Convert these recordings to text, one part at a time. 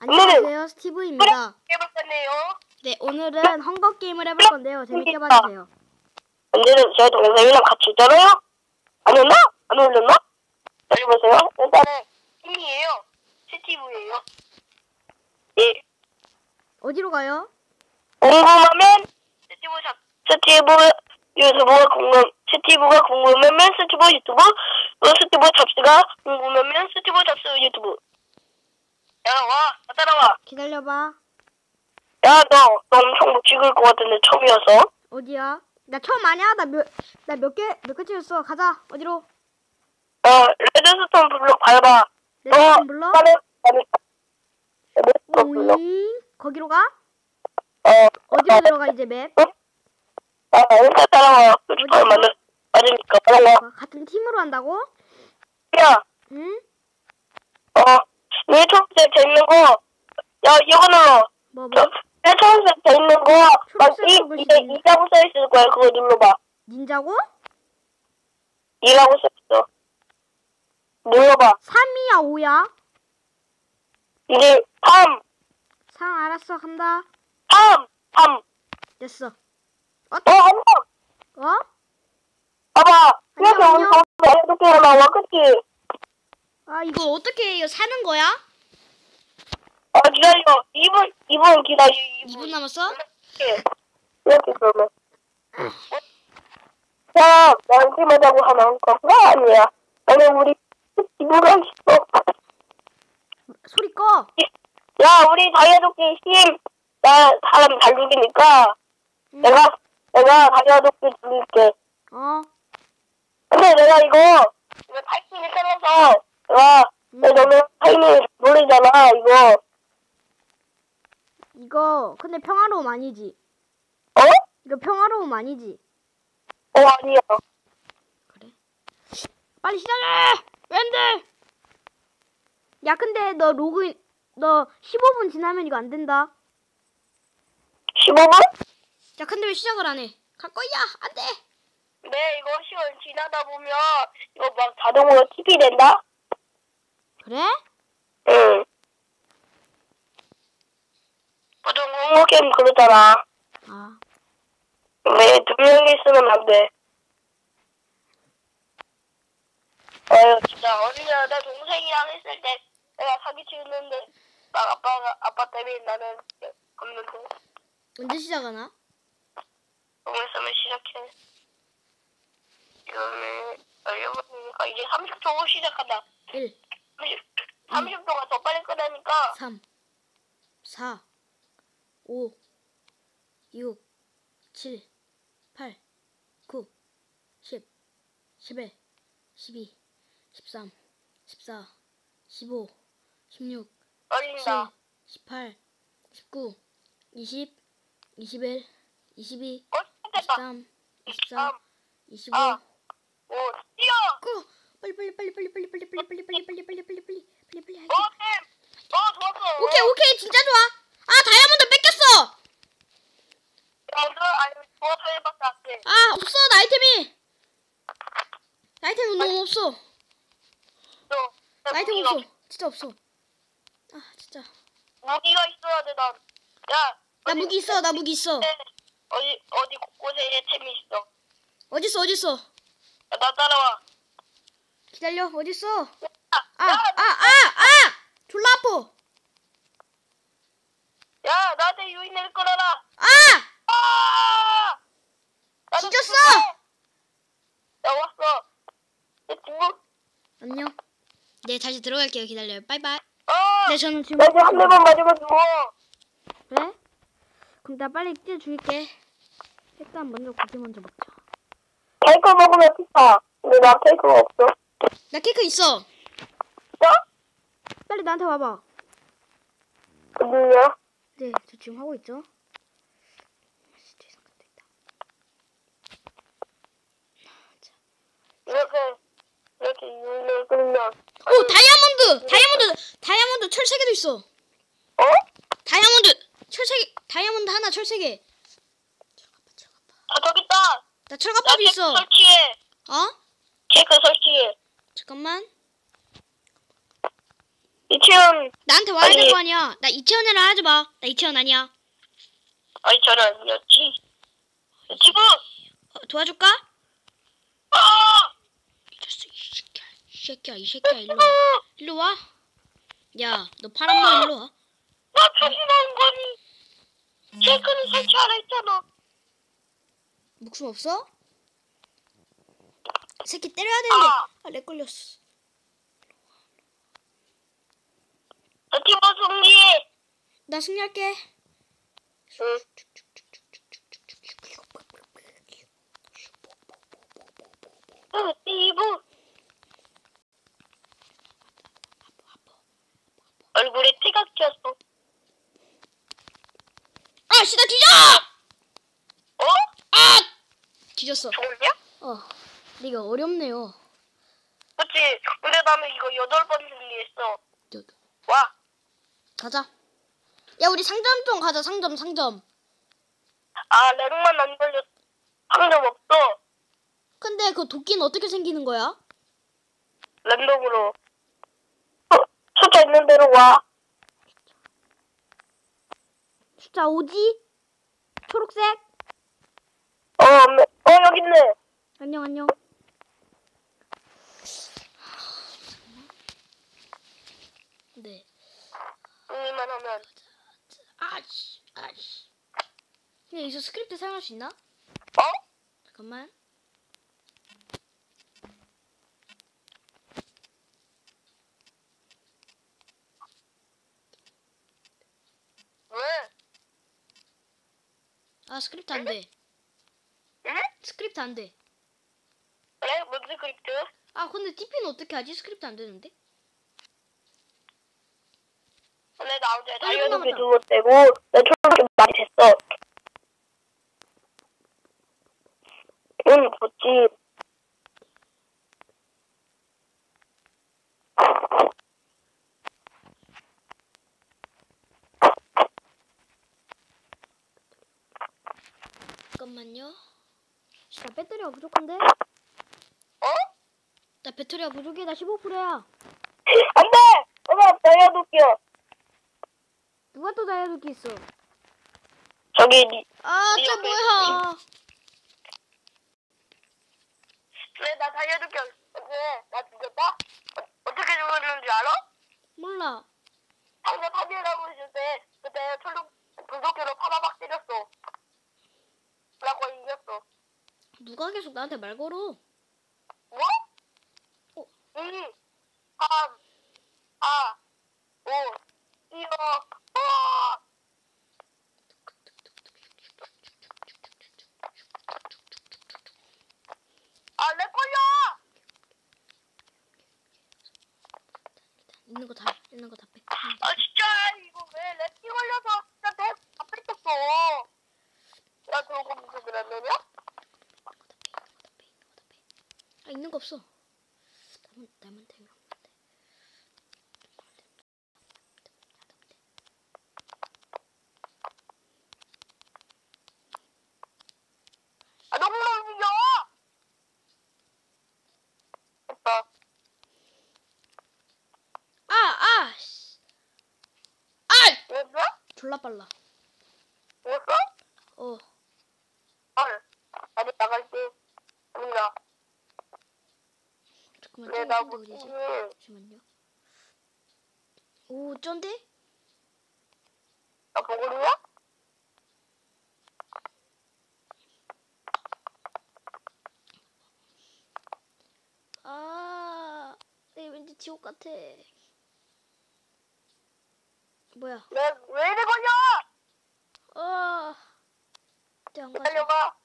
안녕하세요, 스티브입니다. 해볼 건데요. 네, 오늘은 헝거 게임을 해볼 건데요. 재밌게 봐주세요. 언제는 제 동생이랑 같이 있잖아요. 안 올라? 안 올렸나? 여기 보세요. 일단은 팀이에요. 스티브예요. 예. 어디로 가요? 궁금하면 스티브 잡 스티브 유튜브가 궁금 스티브가 궁금하면 스티브 유튜브 어, 스티브 잡스가 궁금하면 스티브 잡스 유튜브. 야 와, 나 따라와. 기다려봐. 야, 너, 너 엄청 못 찍을 것 같은데 처음이어서. 어디야? 나 처음 아니야? 나 몇, 나 몇 개, 몇 개 찍었어. 가자. 어디로? 어, 레드스톤 블록 밟아. 불러? 나는, 나는, 레드스톤 블록. 거기로 가? 어, 어디로 들어가, 이제 맵? 아, 일단 따라와. 스톤 맞는, 맞으니까, 따라와. 어, 같은 팀으로 한다고? 야, 응? 어, 내 초록색 돼 있는 거, 야, 이거 눌러. 뭐, 저, 뭐? 내 초록색 돼 있는 거, 막, 초록색 이. 이게 이라고 써있을 거야. 그거 눌러봐. 닌자고? 이라고 써있어. 눌러봐. 3이야, 5야? 이게 3, 3, 알았어. 간다. 3, 3. 됐어. 어, 한 번. 어? 봐봐. 이렇게 우리. 가운데 이렇게 나와, 그치? 아, 이거 어떻게, 이거 사는 거야? 아, 기다려. 2분, 2분 기다려, 2분. 2분 남았어? 이렇게, 이렇게 그러면. 자, 나한테 하자고 하는 거가 아니야. 나는 우리 집으로 있어. 소리 꺼. 야, 우리 다이아도끼 힘. 나 사람 잘 죽이니까 응. 내가, 내가 다이아도끼 죽일게. 어. 근데 내가 이거, 이거 타이밍이 끊어서, 내가, 응. 내 너는 타이밍 모르잖아, 이거. 이거, 근데 평화로움 아니지? 어? 이거 평화로움 아니지? 어, 아니야. 그래? 빨리 시작해! 웬들! 야, 근데 너 로그인, 너 15분 지나면 이거 안 된다. 15분? 야, 근데 왜 시작을 안 해? 갈 거야! 안 돼! 네, 이거 시간 지나다 보면 이거 막 자동으로 TP 된다? 그래? 응. 보통 공모 게임 그러잖아. 아, 왜 두 명이 있으면 안 돼. 아유, 진짜 어린이날 내 동생이랑 있을 때 내가 사기치는데 막 아빠가 아빠 때문에 나는 없는데 언제 시작하나? 동했으면 시작해. 이거는 열려버리니까 이제 30초 후 시작한다. 1, 30, 30초가 더 빨리 끝나니까 3, 4, 5, 6, 7, 8, 9, 10, 11, 12, 13, 14, 15, 16, 어린다. 18, 19, 20, 21, 22, 어, 시작했다. 23, 24, 25, 아. 오, 뛰어! 9. 오케이 오케이 진짜 좋아. 아 다이아몬드 뺏겼어. 아 없어 나 아이템이. 나 아이템 너무 없어. 너, 나 아이템 없어. 진짜 없어. 아 진짜. 무기가 있어야 돼, 난. 야! 나 무기 있어 나 무기 있어. 어디, 어디 곳곳에 템이 있어. 어딨어 어딨어. 야, 나 따라와. 기다려 어딨어. 야, 아아 아 아. 졸라 아파. 야, 나한테 유인을 끌어라. 아 아! 나도 뒤졌어! 죽을게. 야, 왔어. 내 친구? 안녕. 네 다시 들어갈게요 기다려요. 빠이빠이. 어! 네 저는 지금. 나 이제 한 대만 맞으면 죽어. 그래? 그럼 나 빨리 뛰어 줄게. 일단 먼저 고기 먼저 먹자. 케이크 먹으면 피타. 근데 나 케이크가 없어. 나 케이크 있어. 어? 빨리 나한테 와봐. 어디냐? 네, 저 지금 하고 있죠. 이렇게, 이렇게 끌면. 오, 다이아몬드! 다이아몬드! 다이아몬드 철 3개도 있어. 어? 다이아몬드! 철 3개, 다이아몬드 하나 철 3개. 철갑바, 철갑바. 아, 저기 있다. 나 케이크 있어. 설치해. 어? 케이크 설치해. 잠깐만. 이채원, 나한테 와야 될. 거 아니야. 나 이채원이라 하지 마. 나 이채원 아니야. 아니, 저는 아니었지. 지금, 어, 도와줄까? 아! 미쳤어 이 새끼야. 이 새끼야 이 새끼야 일로 와. 일로 와. 야 너 파란 거 일로 와. 나 다시 나온 거니. 체크는 설치하라 했잖아. 목숨 없어? 이 새끼 때려야 되는데. 아. 아 렉 걸렸어. 너 팀버 승리해. 나 승리할게. 응. 얼굴에 피가 튀었어. 아 씨나 뒤져! 어? 아 뒤졌어. 좋냐? 어. 이거 어렵네요. 그치. 근데 나는 이거 여덟 번 승리했어. 저, 와. 가자. 야 우리 상점 좀 가자 상점 상점. 아, 렉만 안 걸렸어. 상점 없어. 근데 그 도끼는 어떻게 생기는 거야? 랜덤으로. 어, 숫자 있는 대로 와. 숫자 5지? 초록색? 어, 매- 어, 여기 있네. 안녕 안녕. 네. 승리만 하면. 아씨 아씨. 근데 여기서 스크립트 사용할 수 있나? 어? 잠깐만. 왜? 아 스크립트 안 돼. 응? 스크립트 안 돼. 그래? 뭔 스크립트? 아 근데 TP는 어떻게 하지? 스크립트 안 되는데? 근데 나 어제 다이어트. 비두고 떼고 내 초록이 많이 됐어. 응, 좋지. 잠깐만요. 씨, 나 배터리가 부족한데? 어? 나 배터리가 부족해. 나 15%야. 안 돼! 다이어트 끼어. 누가 또 다이아도끼 있어? 저기, 니, 아, 네쟤 옆에 뭐야? 왜 나 다이어트 끼어? 어제 나 죽였다? 어, 어떻게 죽었는지 알아? 몰라. 상대 파비라고 했을 때 그때 철로 불도끼로 파바박 때렸어. 그래갖고 이겼어. 누가 계속 나한테 말 걸어? 뭐? 어. 2, 3, 4, 5, 2, 5, 아, 내 걸려! 있는 거 다, 있는 거 다 빼. 아, 진짜, 이거 왜 랩기 걸려서 진짜 내 앞에 떴어. 나 저거 무슨 그랬느냐? 아, 있는 거 없어. 남은, 남은 되면. 아, 너무 움직여! 됐다. 아, 아, 씨. 아! 됐어? 졸라 빨라. 됐어? 어. 헐. 나도 나갈게. 아니다. 왜좀나 있는데 못 어디지? 찍니? 잠시만요. 오, 쩐데? 나 보고리야? 아, 이게 왠지 지옥 같아. 뭐야? 왜, 왜 이래 걸려? 아, 이제 안 가지. 기다려봐.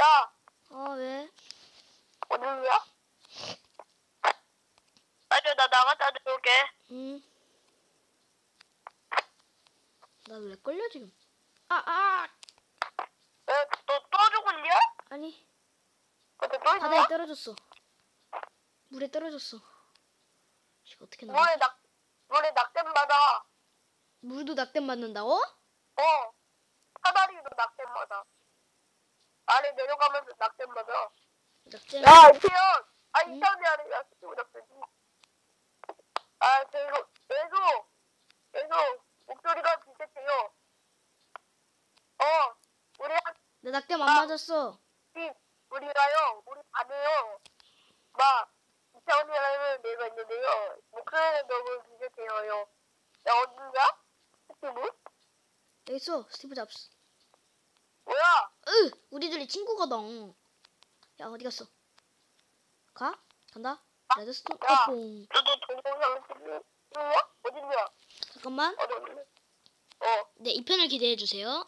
야, 아, 왜? 어디야? 나 나갔다 들어올게. 응. 나왜 걸려 지금? 아, 아, 왜, 너또 죽었냐? 아니 근데 또 바다에? 떨어졌어. 물에 떨어졌어. 이거 어떻게 나가? 물에 낙, 물에 낙댐 받아. 물도 낙뎀 맞는다고? 어. 사다리도 낙댐 받아. 아래 내려가면서 낙댐 받아. 낙뎀. 야, 이태현! 아, 응? 이태현이 아니라 스티브 잡스지. 아, 쟤 이거, 얘도 나 낙뎀 안 맞았어. 이 우리가요 우리 반에요 막 이태원이라는 애가 있는데요 목소리가 너무 비슷해요 야 어디냐? 스티브? 여기 있어 스티브 잡스. 뭐야? 으 우리들이 친구거든. 야 어디 갔어? 가? 간다. 레드스톤 야. 오뽕. 너도 동영상 찍냐? 어딨냐? 잠깐만. 어디 어디? 어 네 2편을 기대해 주세요.